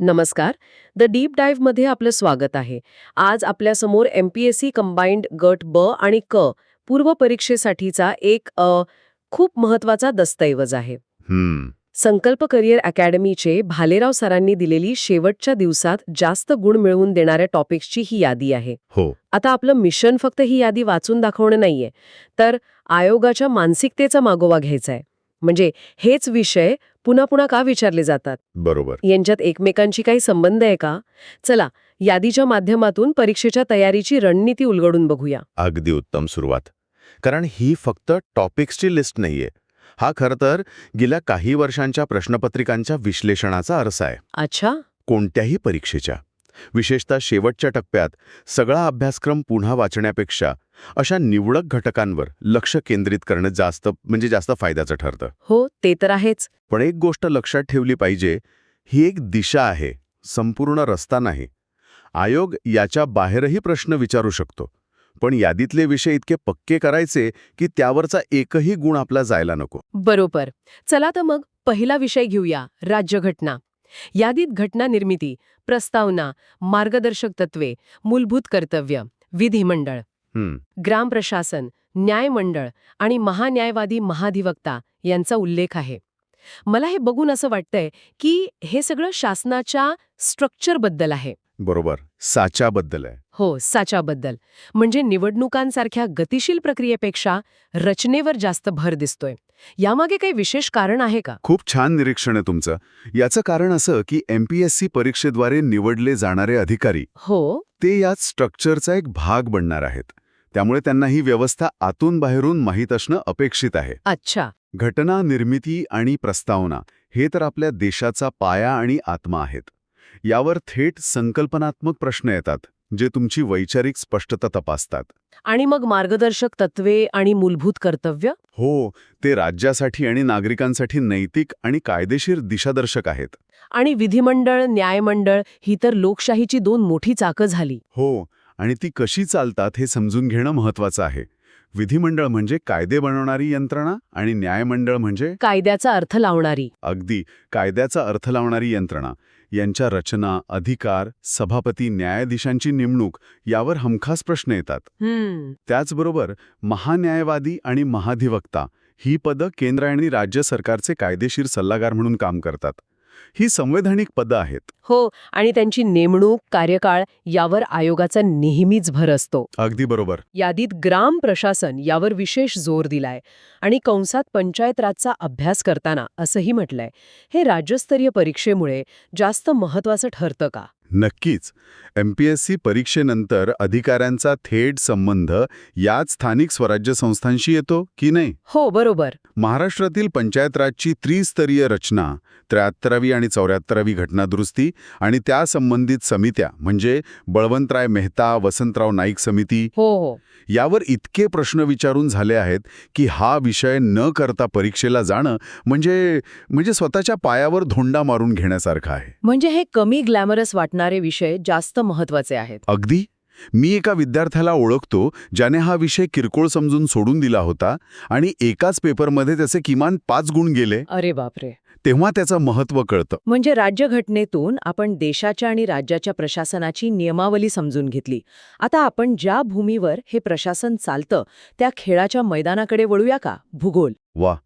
नमस्कार. The deep डाईव्हमध्ये आपलं स्वागत आहे. आज आपल्यासमोर M P S C combined गट ब आणि क पूर्व परीक्षेसाठीचा एक अ, खूप महत्त्वाचा दस्तऐवज आहे. हम्म. संकल्प करिअर अकॅडमीचे भालेराव सरांनी दिलेली शेवटच्या दिवसात जास्त गुण मिळवून देणाऱ्या टॉपिक्सची ही यादी आहे. हो. आता आपलं मिशन फक्त ही यादी वाचून दाखवणं नाहीये तर आयोगाच्या मानसिकतेचा मागोवा घ्यायचा आहे म्हणजे हेच विषय पुन्हा पुन्हा का विचारले जातात? बरोबर. यांच्यात एकमेकांशी काही संबंध आहे का? चला यादीच्या माध्यमातून परीक्षेच्या तयारीची रणनीती उलगडून बघूया. अगदी उत्तम सुरुवात. कारण ही फक्त टॉपिक्सची लिस्ट नाहीये. हा खरं तर गेल्या काही वर्षांच्या प्रश्नपत्रिकांच्या विश्लेषणाचा अर्थ आहे. अच्छा. कोणत्याही परीक्षेच्या. विशेषतः शेवटच्या टप्प्यात सगळा अभ्यासक्रम पुन्हा वाचण्यापेक्षा अशा निवडक घटकांवर लक्ष केंद्रित करणं जास्त म्हणजे जास्त फायद्याचं ठरतं. हो ते तर आहेच. पण एक गोष्ट लक्षात ठेवली पाहिजे ही एक दिशा आहे संपूर्ण रस्ता नाही. आयोग याच्या बाहेरही प्रश्न विचारू शकतो पण यादीतले विषय इतके पक्के करायचे की त्यावरचा एकही गुण आपला जायला नको. बरोबर. चला तर मग पहिला विषय घेऊया राज्यघटना. यादीत घटना निर्मिती प्रस्तावना मार्गदर्शक तत्वे मूलभूत कर्तव्य विधिमंडळ ग्राम प्रशासन न्यायमंडळ आणि महान्यायवादी महाधिवक्ता यांचा उल्लेख आहे. मला हे बघून असं वाटतंय की हे सगळं शासनाच्या स्ट्रक्चरबद्दल आहे. बरोबर. साच्याबद्दल आहे. हो साच्याबद्दल. म्हणजे निवडणुकांसारख्या गतिशील प्रक्रियेपेक्षा रचनेवर जास्त भर दिसतोय. यामागे काही विशेष कारण आहे का? खूप छान निरीक्षण आहे तुमचं. याचं कारण असं की एमपीएससी परीक्षेद्वारे निवडले जाणारे अधिकारी हो. ते यात स्ट्रक्चरचा एक भाग बनणार आहेत. त्यामुळे त्यांना ही व्यवस्था आतून बाहेरून माहीत असणं अपेक्षित आहे. अच्छा. घटना निर्मिती आणि प्रस्तावना हे तर आपल्या देशाचा पाया आणि आत्मा आहेत. यावर थेट संकल्पनात्मक प्रश्न येतात. जे तुमची वैचारिक स्पष्टता तपासतात. आणि मग मार्गदर्शक तत्वे आणि मूलभूत कर्तव्य? हो ते राज्यासाठी आणि नागरिकांसाठी नैतिक आणि कायदेशीर दिशादर्शक आहेत. आणि विधिमंडळ न्यायमंडळ ही तर लोकशाहीची दोन मोठी चाकं झाली. हो आणि ती कशी चालतात हे समजून घेणं महत्वाचं आहे. विधिमंडळ म्हणजे कायदे बनवणारी यंत्रणा आणि न्यायमंडळ म्हणजे? कायद्याचा अर्थ लावणारी. अगदी कायद्याचा अर्थ लावणारी यंत्रणा. यांच्या रचना अधिकार सभापती न्यायाधीशांची नेमणूक यावर हमखास प्रश्न येतात. त्याचबरोबर महान्यायवादी आणि महाधिवक्ता ही पदं केंद्र आणि राज्य सरकारचे कायदेशीर सल्लागार म्हणून काम करतात. ही संवैधानिक पदं आहेत. हो आणि त्यांची नेमणूक कार्यकाळ यावर आयोगाचा नेहमीच भर असतो. अगदी बरोबर. यादीत ग्राम प्रशासन यावर विशेष जोर दिलाय आणि कंसात पंचायत राजचा अभ्यास करताना असंही म्हटलंय. हे राज्यस्तरीय परीक्षेमुळे जास्त महत्वाचं ठरतं का? नक्कीच. एमपीएससी परीक्षेनंतर अधिकाऱ्यांचा थेट संबंध याच स्थानिक स्वराज्य संस्थांशी येतो की नाही? हो बरोबर. महाराष्ट्रातील पंचायत राजची त्रिस्तरीय रचना त्र्याहत्तरावी आणि चौऱ्याहत्तरावी घटनादुरुस्ती आणि त्या संबंधित समित्या म्हणजे बळवंतराय मेहता वसंतराव नाईक समिती हो हो. यावर इतके प्रश्न विचारून झाले आहेत की हा विषय न करता परीक्षेला जाणं म्हणजे म्हणजे स्वतःच्या पायावर धोंडा मारून घेण्यासारखं आहे. म्हणजे हे कमी ग्लॅमरस वाटणारे विषय जास्त महत्त्वाचे आहेत. अगदी? मी एका विद्यार्थ्याला ओळखतो ज्याने हा विषय किरकोळ समजून सोडून दिला होता आणि एकाच पेपरमध्ये त्याचे किमान पाच गुण गेले. अरे बापरे! तेव्हा त्याचं महत्त्व कळतं. म्हणजे राज्यघटनेतून आपण देशाच्या आणि राज्याच्या प्रशासनाची नियमावली समजून घेतली. आता आपण ज्या भूमीवर हे प्रशासन चालतं त्या खेळाच्या मैदानाकडे वळूया का? भूगोल. वा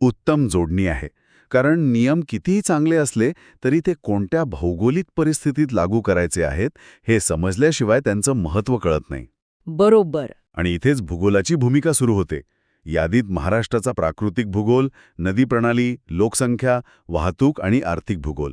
उत्तम जोडणी आहे. कारण नियम कितीही चांगले असले तरी ते कोणत्या भौगोलिक परिस्थितीत लागू करायचे आहेत हे समजल्याशिवाय त्यांचं महत्त्व कळत नाही. बरोबर. आणि इथेच भूगोलाची भूमिका सुरू होते. यादीत महाराष्ट्राचा प्राकृतिक भूगोल नदी प्रणाली लोकसंख्या वाहतूक आणि आर्थिक भूगोल.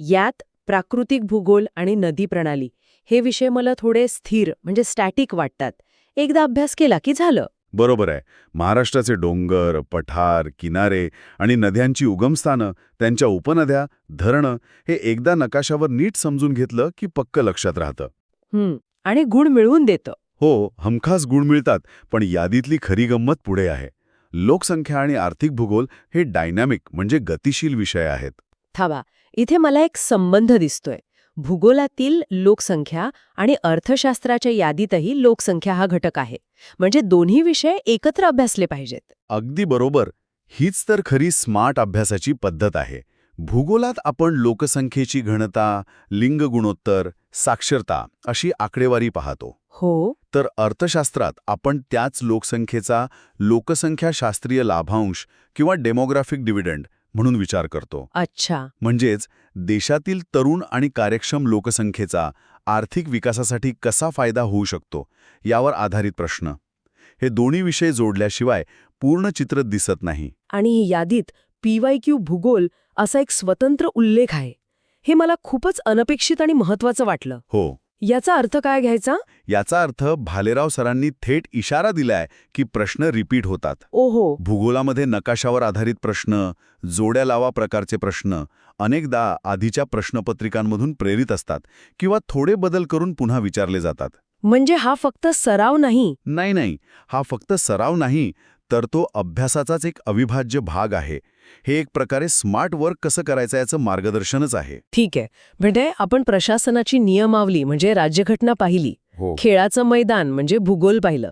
यात प्राकृतिक भूगोल आणि नदी प्रणाली हे विषय मला थोडे स्थिर म्हणजे स्टॅटिक वाटतात. एकदा अभ्यास केला की झालं? बरोबर आहे. महाराष्ट्राचे डोंगर पठार किनारे आणि नद्यांची उगमस्थानं त्यांच्या उपनद्या धरणं हे एकदा नकाशावर नीट समजून घेतलं की पक्क लक्षात राहतं. आणि गुण मिळवून देतं. हो हमखास गुण मिळतात पण यादीतली खरी गंमत पुढे आहे. लोकसंख्या आणि आर्थिक भूगोल हे डायनॅमिक म्हणजे गतिशील विषय आहेत. थांबा इथे मला एक संबंध दिसतोय. भूगोलातील लोकसंख्या आणि अर्थशास्त्राच्या यादीतही लोकसंख्या हा घटक आहे. म्हणजे दोन्ही विषय एकत्र अभ्यासले पाहिजेत. अगदी बरोबर. हीच तर खरी स्मार्ट अभ्यासाची पद्धत आहे. भूगोलात आपण लोकसंख्येची घनता लिंग गुणोत्तर साक्षरता अशी आकडेवारी पाहतो. हो. तर अर्थशास्त्रात आपण त्याच लोकसंख्येचा लोकसंख्याशास्त्रीय लाभांश किंवा डेमोग्राफिक डिव्हिडंड म्हणून विचार करतो. अच्छा. म्हणजेच देशातील तरुण आणि कार्यक्षम लोकसंख्येचा आर्थिक विकासासाठी कसा फायदा होऊ शकतो यावर आधारित प्रश्न. हे दोन्ही विषय जोडल्याशिवाय पूर्ण चित्र दिसत नाही. आणि ही यादीत पीवाय क्यू भूगोल असा एक स्वतंत्र उल्लेख आहे. हे मला खूपच अनपेक्षित आणि महत्वाचं वाटलं. हो. याचा अर्थ काय घ्यायचा? याचा अर्थ भालेराव सरांनी थेट इशारा दिलाय की प्रश्न रिपीट होतात. ओहो. भूगोलामध्ये नकाशावर आधारित प्रश्न जोड्या लावा प्रकारचे प्रश्न अनेकदा आधीच्या प्रश्नपत्रिकांमधून प्रेरित असतात किंवा थोडे बदल करून पुन्हा विचारले जातात. म्हणजे हा फक्त सराव नाही. नाही नाही. हा फक्त सराव नाही तर तो अभ्यासाचाच एक अविभाज्य भाग आहे. हे एक प्रकारे स्मार्ट वर्क कसं करायचं याचं मार्गदर्शनच आहे. ठीक आहे. म्हणजे आपण प्रशासनाची नियमावली म्हणजे राज्यघटना पाहिली हो. खेळाचं मैदान म्हणजे भूगोल पाहिलं.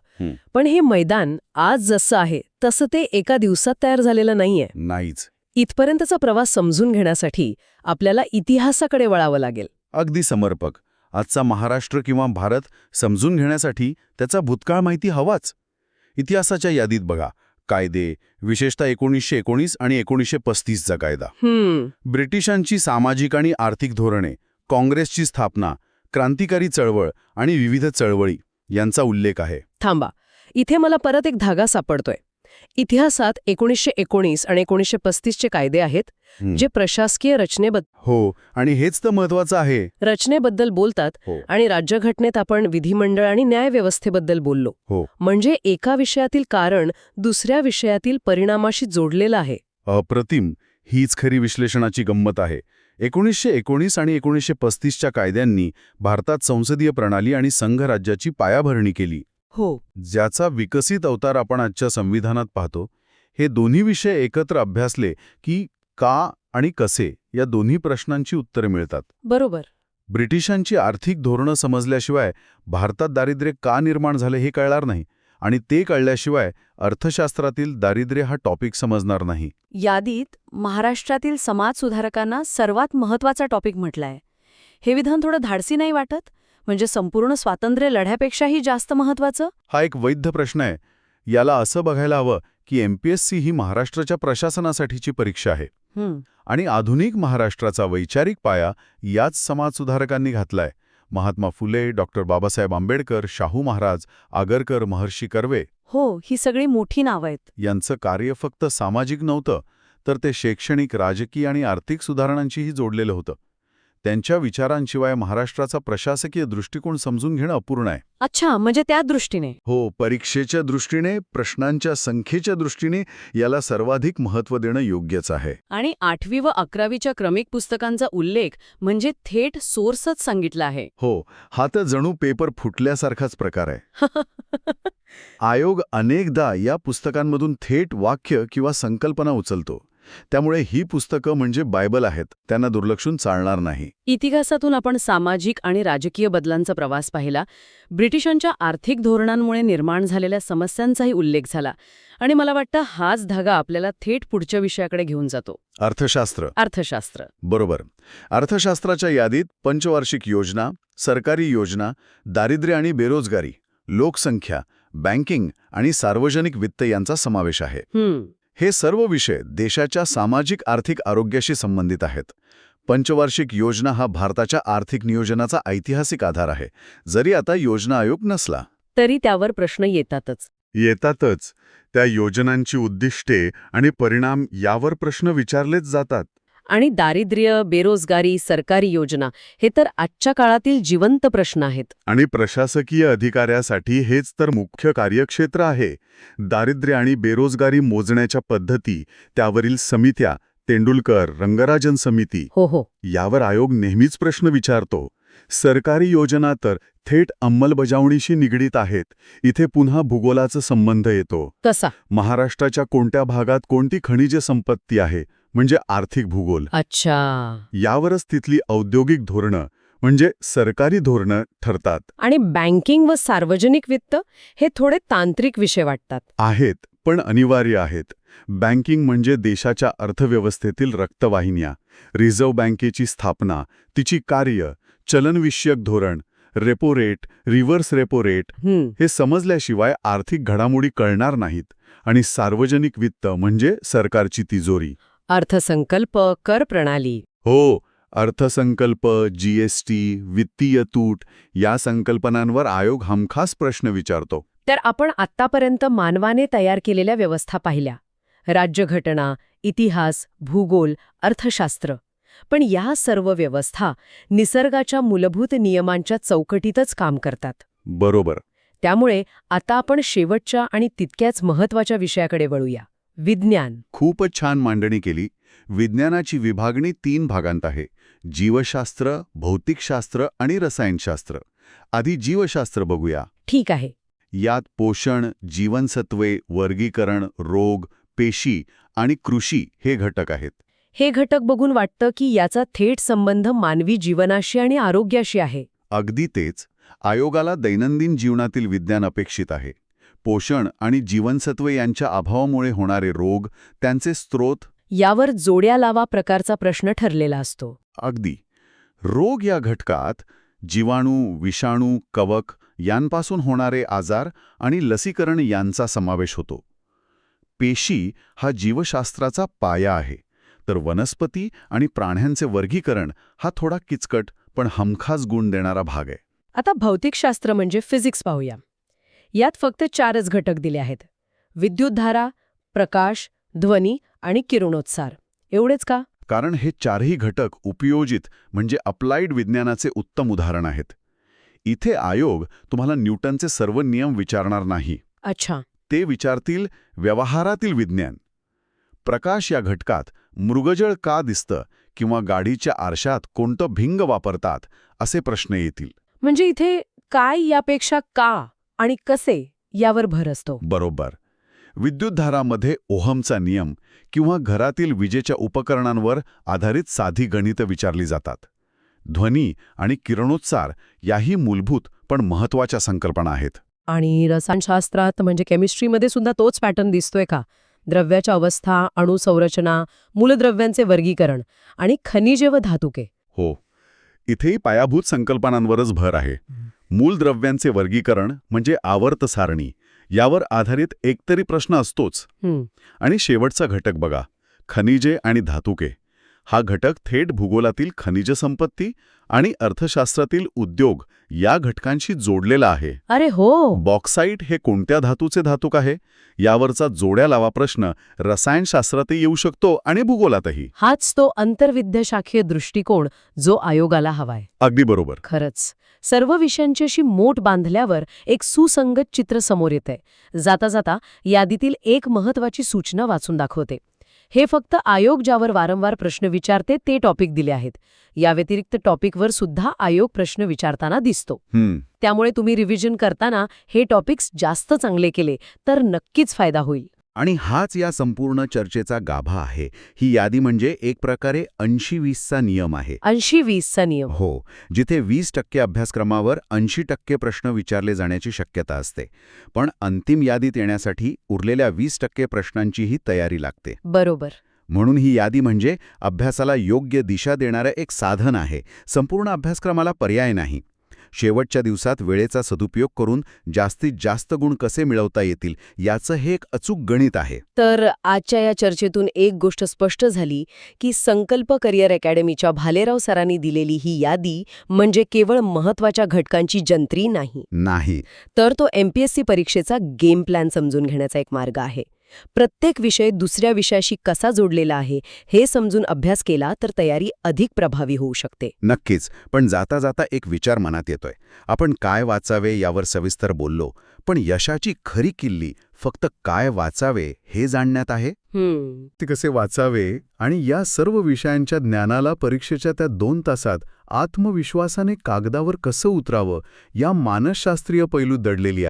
पण हे मैदान आज जसं आहे तसं ते एका दिवसात तयार झालेलं नाहीये. नाहीच. इथपर्यंतचा प्रवास समजून घेण्यासाठी आपल्याला इतिहासाकडे वळावं लागेल. अगदी समर्पक. आजचा महाराष्ट्र किंवा भारत समजून घेण्यासाठी त्याचा भूतकाळ माहिती हवाच. इतिहासाच्या यादीत बघा कायदे विशेषतः एकोणीसशे एकोणीस आणि एकोणीसशे पस्तीसचा कायदा. ब्रिटिशांची सामाजिक आणि आर्थिक धोरणे काँग्रेसची स्थापना क्रांतिकारी चळवळ आणि विविध चळवळी यांचा उल्लेख आहे. थांबा. इथे मला परत एक धागा सापडतोय. इतिहासात एकोणीसशे एकोणीस आणि एकोणीसशे पस्तीसचे कायदे आहेत. जे प्रशासकीय रचनेबद्दल हो आणि हेच तर महत्वाचं आहे. रचनेबद्दल बोलतात हो. आणि राज्यघटनेत आपण विधिमंडळ आणि न्यायव्यवस्थेबद्दल बोललो. हो. म्हणजे एका विषयातील कारण दुसऱ्या विषयातील परिणामाशी जोडलेलं आहे. अप्रतिम. हीच खरी विश्लेषणाची गंमत आहे. एकोणीसशे एकोणीस आणि एकोणीसशे पस्तीसच्या कायद्यांनी भारतात संसदीय प्रणाली आणि संघराज्याची पायाभरणी केली. हो. ज्याचा विकसित अवतार आपण आजच्या संविधानात पाहतो हे दोन्ही विषय एकत्र अभ्यासले की का आणि कसे या दोन्ही प्रश्नांची उत्तरे मिळतात. बरोबर. ब्रिटिशांची आर्थिक धोरणं समजल्याशिवाय भारतात दारिद्र्य का निर्माण झाले हे कळणार नाही आणि ते कळल्याशिवाय अर्थशास्त्रातील दारिद्र्य हा टॉपिक समजणार नाही. यादीत महाराष्ट्रातील समाजसुधारकांना सर्वात महत्त्वाचा टॉपिक म्हटलाय. हे विधान थोडं धाडसी नाही वाटत? म्हणजे संपूर्ण स्वातंत्र्य लढ्यापेक्षाही जास्त महत्वाचं हा एक वैध प्रश्न आहे. याला असं बघायला हवं की एमपीएससी ही महाराष्ट्राच्या प्रशासनासाठीची परीक्षा आहे. हं, आणि आधुनिक महाराष्ट्राचा वैचारिक पाया याच समाजसुधारकांनी घातलाय. महात्मा फुले डॉक्टर बाबासाहेब आंबेडकर शाहू महाराज आगरकर महर्षी कर्वे हो ही सगळी मोठी नावं आहेत. यांचं कार्य फक्त सामाजिक नव्हतं तर ते शैक्षणिक राजकीय आणि आर्थिक सुधारणांशीही जोडलेलं होतं. त्यांच्या विचारांशिवाय महाराष्ट्राचा प्रशासकीय दृष्टिकोन समजून घेणं अपूर्ण आहे. अच्छा म्हणजे त्या दृष्टीने. हो परीक्षेच्या दृष्टीने प्रश्नांच्या संख्येच्या दृष्टीने याला सर्वाधिक महत्त्व देणं योग्यच आहे. आणि आठवी व अकरावीच्या क्रमिक पुस्तकांचा उल्लेख म्हणजे थेट सोर्सच सांगितला आहे. हो हा तर जणू पेपर फुटल्यासारखाच प्रकार आहे. आयोग अनेकदा या पुस्तकांमधून थेट वाक्य किंवा संकल्पना उचलतो. त्यामुळे ही पुस्तकं म्हणजे बायबल आहेत. त्यांना दुर्लक्षून चालणार नाही. इतिहासातून आपण सामाजिक आणि राजकीय बदलांचा प्रवास पाहिला. ब्रिटिशांच्या आर्थिक धोरणांमुळे निर्माण झालेल्या समस्यांचाही उल्लेख झाला. आणि मला वाटतं हाच धागा आपल्याला थेट पुढच्या विषयाकडे घेऊन जातो. अर्थशास्त्र. अर्थशास्त्र. बरोबर. अर्थशास्त्राच्या यादीत पंचवार्षिक योजना सरकारी योजना दारिद्र्य आणि बेरोजगारी लोकसंख्या बँकिंग आणि सार्वजनिक वित्त यांचा समावेश आहे. हे सर्व विषय देशाच्या सामाजिक आर्थिक आरोग्याशी संबंधित आहेत. पंचवार्षिक योजना हा भारताच्या आर्थिक नियोजनाचा ऐतिहासिक आधार आहे. जरी आता योजना आयोग नसला. तरी त्यावर प्रश्न येतातच. येतातच. त्या योजनांची उद्दिष्टे आणि परिणाम यावर प्रश्न विचारलेच जातात. आणि दारिद्र्य बेरोजगारी सरकारी योजना हे तर आजच्या काळातील जिवंत प्रश्न आहेत. आणि प्रशासकीय अधिकाऱ्यासाठी हेच तर मुख्य कार्यक्षेत्र आहे. दारिद्र्य आणि बेरोजगारी मोजण्याच्या पद्धती त्यावरील समित्या तेंडुलकर रंगराजन समिती हो हो. यावर आयोग नेहमीच प्रश्न विचारतो. सरकारी योजना तर थेट अंमलबजावणीशी निगडीत आहेत. इथे पुन्हा भूगोलाचा संबंध येतो. कसा? महाराष्ट्राच्या कोणत्या भागात कोणती खनिज संपत्ती आहे? म्हणजे आर्थिक भूगोल. अच्छा. यावरच तिथली औद्योगिक धोरणं म्हणजे सरकारी धोरणं ठरतात. आणि बँकिंग व सार्वजनिक वित्त हे थोडे तांत्रिक विषय वाटतात. आहेत पण अनिवार्य आहेत. बँकिंग म्हणजे देशाच्या अर्थव्यवस्थेतील रक्तवाहिन्या रिझर्व्ह बँकेची स्थापना तिची कार्य चलनविषयक धोरण repo rate reverse repo rate हं, समजल्याशिवाय आर्थिक घडामोडी कळणार नाहीत. आणि सार्वजनिक वित्त म्हणजे सरकारची तिजोरी. अर्थसंकल्प कर प्रणाली. हो अर्थसंकल्प जीएसटी वित्तीय तूट या संकल्पनांवर आयोग हमखास प्रश्न विचारतो. तर आपण आत्तापर्यंत मानवाने तयार केलेल्या व्यवस्था पाहिल्या. राज्यघटना इतिहास भूगोल अर्थशास्त्र. पण या सर्व व्यवस्था निसर्गाच्या मूलभूत नियमांच्या चौकटीतच काम करतात. बरोबर. त्यामुळे आता आपण शेवटच्या आणि तितक्याच महत्त्वाच्या विषयाकडे वळूया. विज्ञान. खूपच छान मांडणी केली. विज्ञानाची विभागणी तीन भागांत आहे. जीवशास्त्र भौतिकशास्त्र आणि रसायनशास्त्र. आधी जीवशास्त्र बघूया. ठीक आहे. यात पोषण जीवनसत्वे वर्गीकरण रोग पेशी आणि कृषी हे घटक आहेत. हे घटक बघून वाटतं की याचा थेट संबंध मानवी जीवनाशी आणि आरोग्याशी आहे. अगदी तेच. आयोगाला दैनंदिन जीवनातील विज्ञान अपेक्षित आहे. पोषण आणि जीवनसत्वे यांच्या अभावामुळे होणारे रोग त्यांचे स्रोत यावर जोड्या लावा प्रकारचा प्रश्न ठरलेला असतो. अगदी. रोग या घटकात जीवाणू विषाणू कवक यांपासून होणारे आजार आणि लसीकरण यांचा समावेश होतो. पेशी हा जीवशास्त्राचा पाया आहे तर वनस्पती आणि प्राण्यांचे वर्गीकरण हा थोडा किचकट पण हमखास गुण देणारा भाग आहे. आता भौतिकशास्त्र म्हणजे फिजिक्स पाहूया. यात फक्त चारच घटक दिले आहेत. विद्युतधारा प्रकाश ध्वनी आणि किरणोत्सार. एवढेच का? कारण हे चारही घटक उपयोजित म्हणजे अप्लाइड विज्ञानाचे उत्तम उदाहरण आहेत. इथे आयोग तुम्हाला न्यूटनचे सर्व नियम विचारणार नाही. अच्छा. ते विचारतील व्यवहारातील विज्ञान. प्रकाश या घटकात मृगजळ का दिसतं किंवा गाडीच्या आरशात कोणतं भिंग वापरतात असे प्रश्न येतील. म्हणजे इथे काय यापेक्षा का? आणि कसे यावर भर असतो. बरोबर. विद्युतधारामध्ये ओहमचा नियम किंवा घरातील विजेच्या उपकरणांवर आधारित साधी गणितं विचारली जातात. ध्वनी आणि किरणोत्सार याही मूलभूत पण महत्त्वाच्या संकल्पना आहेत. आणि रसायनशास्त्रात म्हणजे केमिस्ट्रीमध्ये सुद्धा तोच पॅटर्न दिसतोय का? द्रव्याच्या अवस्था अणुसंरचना मूलद्रव्यांचे वर्गीकरण आणि खनिजे व धातुके. हो. इथेही पायाभूत संकल्पनांवरच भर आहे. मूलद्रव्यांचे वर्गीकरण म्हणजे आवर्त सारणी यावर आधारित एकतरी प्रश्न असतोच. आणि शेवटचा घटक बघा खनिजे आणि धातुके. हा घटक थेट भूगोलातील खनिज संपत्ती आणि अर्थशास्त्रातील उद्योग या घटकांशी जोडलेला आहे. अरे हो. बॉक्साईट हे कोणत्या धातूचे धातुक आहे? यावरचा जोड्या लावा प्रश्न रसायनशास्त्रातही येऊ शकतो आणि भूगोलातही. हाच तो आंतरविद्याशाखीय दृष्टिकोन जो आयोगाला हवाय. अगदी बरोबर. खरंच. सर्व विषयांची अशी मोठ बांधल्यावर एक सुसंगत चित्र समोर येते जाता जाता यादीतील एक महत्वाची सूचना वाचून दाखवते. हे फक्त आयोग ज्यावर वारंवार प्रश्न विचारते ते टॉपिक दिले आहेत. या व्यतिरिक्त टॉपिकवर सुद्धा आयोग प्रश्न विचारताना दिसतो. त्यामुळे तुम्ही रिव्हिजन करताना हे टॉपिक्स जास्त चांगले केले तर नक्कीच फायदा होईल. आणि हाच या संपूर्ण चर्चेचा गाभा आहे. ही यादी म्हणजे एक प्रकारे ऐंशी वीसचा नियम आहे. ऐंशी वीसचा नियम. हो जिथे वीस टक्के अभ्यासक्रमावर ऐंशी टक्के प्रश्न विचारले जाण्याची शक्यता असते. पण अंतिम यादीत येण्यासाठी उरलेल्या वीस टक्के प्रश्नांचीही तयारी लागते. बरोबर. म्हणून ही यादी म्हणजे अभ्यासाला योग्य दिशा देणारं एक साधन आहे. संपूर्ण अभ्यासक्रमाला पर्याय नाही. शेवटच्या दिवसात वेळेचा सदुपयोग करून जास्तीत जास्त गुण कसे मिळवता येतील याचं हे एक अचूक गणित आहे. तर आजच्या या चर्चेतून एक गोष्ट स्पष्ट झाली की संकल्प करिअर अकॅडमीच्या भालेराव सरांनी दिलेली ही यादी म्हणजे केवळ महत्त्वाच्या घटकांची जंत्री नाही. नाही. तर तो एमपीएससी परीक्षेचा गेम प्लॅन समजून घेण्याचा एक मार्ग आहे. प्रत्येक विषय दुसऱ्या विषयाशी कसा जोडलेला आहे हे समजून अभ्यास केला तर तयारी अधिक प्रभावी होऊ शकते. नक्कीच पण जाता जाता एक विचार मनात येतोय. आपण काय वाचावे यावर सविस्तर बोललो पण यशाची खरी किल्ली फक्त काय वाचावे हे जाणण्यात आहे? हम्म. ते कसे वाचावे आणि या सर्व विषयांच्या ज्ञानाला परीक्षेच्या त्या दोन तासात आत्मविश्वासाने कागदावर कसं उतरावं या मानसशास्त्रीय पैलू दडलेली